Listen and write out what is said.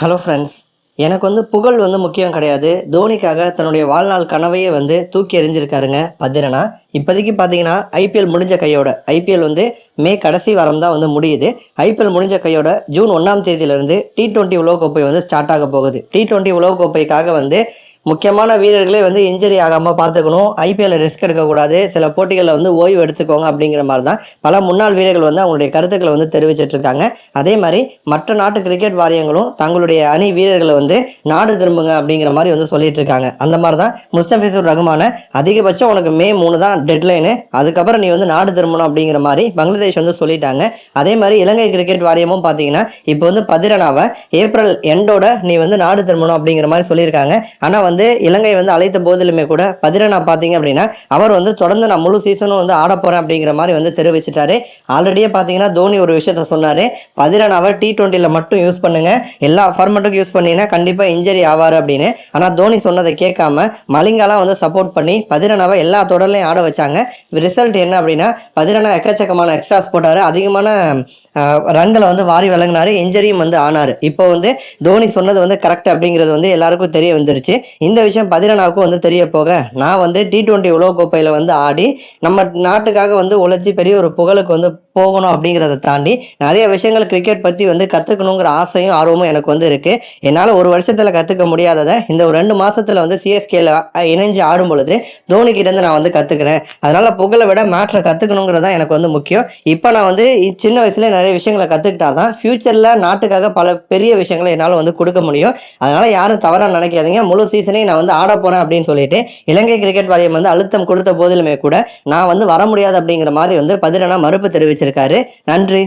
Hello friends எனக்கு வந்து புகழ் வந்து முக்கியம் கிடையாது. தோனிக்காக தன்னுடைய வாழ்நாள் கனவையே வந்து தூக்கி எறிஞ்சிருக்காருங்க பத்திரனா. இப்போதைக்கு பார்த்தீங்கன்னா ஐபிஎல் முடிஞ்ச கையோட ஐபிஎல் வந்து மே கடைசி வாரம் தான் வந்து முடியுது. ஐபிஎல் முடிஞ்ச கையோட ஜூன் ஒன்றாம் தேதியிலிருந்து டி டுவெண்ட்டி உலகக்கோப்பை வந்து ஸ்டார்ட் ஆக போகுது. டி டுவெண்ட்டி உலகக்கோப்பைக்காக வந்து முக்கியமான வீரர்களே வந்து இன்ஜரி ஆகாமல் பார்த்துக்கணும். ஐபிஎல்ல ரிஸ்க் எடுக்கக்கூடாது. சில போட்டிகளில் வந்து ஓய்வு எடுத்துக்கோங்க அப்படிங்கிற மாதிரி தான் பல முன்னாள் வீரர்கள் வந்து அவங்களுடைய கருத்துக்களை வந்து தெரிவிச்சிட்டு இருக்காங்க அதே மாதிரி மற்ற நாட்டு கிரிக்கெட் வாரியங்களும் தங்களுடைய அணி வீரர்களை வந்து நாடு திரும்புங்க அப்படிங்கிற மாதிரி வந்து சொல்லிட்டு இருக்காங்க அந்த மாதிரி தான் முஸ்தபிசூர் ரகுமான அதிகபட்சம் உனக்கு மே மூணு தான் டெட்லைனு அதுக்கப்புறம் நீ வந்து நாடு திரும்பணும் அப்படிங்கிற மாதிரி பங்களாதேஷ் வந்து சொல்லிட்டாங்க. அதே மாதிரி இலங்கை கிரிக்கெட் வாரியமும் பார்த்தீங்கன்னா இப்போ வந்து பதிரனாவை ஏப்ரல் எண்டோட நீ வந்து நாடு திரும்பணும் அப்படிங்கிற மாதிரி சொல்லியிருக்காங்க. ஆனால் வந்து இலங்கை வந்து அழைத்த போதிலுமே கூட பதிரனா பார்த்தீங்க அப்படின்னா அவர் வந்து தொடர்ந்து நான் முழு சீசனும் வந்து ஆட போகிறேன் அப்படிங்கிற மாதிரி வந்து தெரிவிச்சிட்டாரு. ஆல்ரெடியே பார்த்தீங்கன்னா தோனி ஒரு விஷயத்த சொன்னார். பதிரனாவை டி டுவெண்ட்டியில் மட்டும் யூஸ் பண்ணுங்க. எல்லா ஃபார்மேட்டுக்கும் யூஸ் பண்ணீங்கன்னா கண்டிப்பாக இன்ஜரி ஆவார் அப்படின்னு. ஆனால் தோனி சொன்னதை கேட்காம மலிங்காலாம் வந்து சப்போர்ட் பண்ணி பதிரனாவை எல்லா தொடர்லையும் ஆட வச்சாங்க. ரிசல்ட் என்ன அப்படின்னா பதிரனா எக்கச்சக்கமான எக்ஸ்ட்ராஸ் போட்டார். அதிகமான ரன்களை வந்து வாரி வழங்கினாரு இன்ஜரியும் வந்து ஆனார். இப்போ வந்து தோனி சொன்னது வந்து கரெக்ட் அப்படிங்கிறது வந்து எல்லாருக்கும் தெரிய வந்துருச்சு. இந்த விஷயம் பதிரனாவுக்கும் வந்து தெரிய போக நான் வந்து டி டுவெண்ட்டி உலகக்கோப்பையில் வந்து ஆடி நம்ம நாட்டுக்காக வந்து உழைச்சி பெரிய ஒரு புகழுக்கு வந்து போகணும் அப்படிங்கிறத தாண்டி நிறைய விஷயங்கள் கிரிக்கெட் பற்றி வந்து கற்றுக்கணுங்கிற ஆசையும் ஆர்வமும் எனக்கு வந்து இருக்குது என்னால் ஒரு வருஷத்தில் கற்றுக்க முடியாததை இந்த ஒரு ரெண்டு மாதத்தில் வந்து சிஎஸ்கேல இணைஞ்சு ஆடும் பொழுது தோனி நான் வந்து கற்றுக்கிறேன் அதனால் புகழை விட மேட்ரை கற்றுக்கணுங்கிறது தான் எனக்கு வந்து முக்கியம். இப்போ நான் வந்து சின்ன வயசுல நிறைய விஷயங்களை கற்றுக்கிட்டா தான் ஃப்யூச்சரில் நாட்டுக்காக பல பெரிய விஷயங்களை என்னால் வந்து கொடுக்க முடியும். அதனால் யாரும் தவறாக நினைக்காதீங்க. முழு சீசனையும் நான் வந்து ஆட போகிறேன் அப்படின்னு சொல்லிட்டு இலங்கை கிரிக்கெட் வாரியம் வந்து அழுத்தம் கொடுத்த போதிலுமே கூட நான் வந்து வர முடியாது அப்படிங்கிற மாதிரி வந்து பதிரனா மறுப்பு தெரிவிச்சிருக்காரு. நன்றி.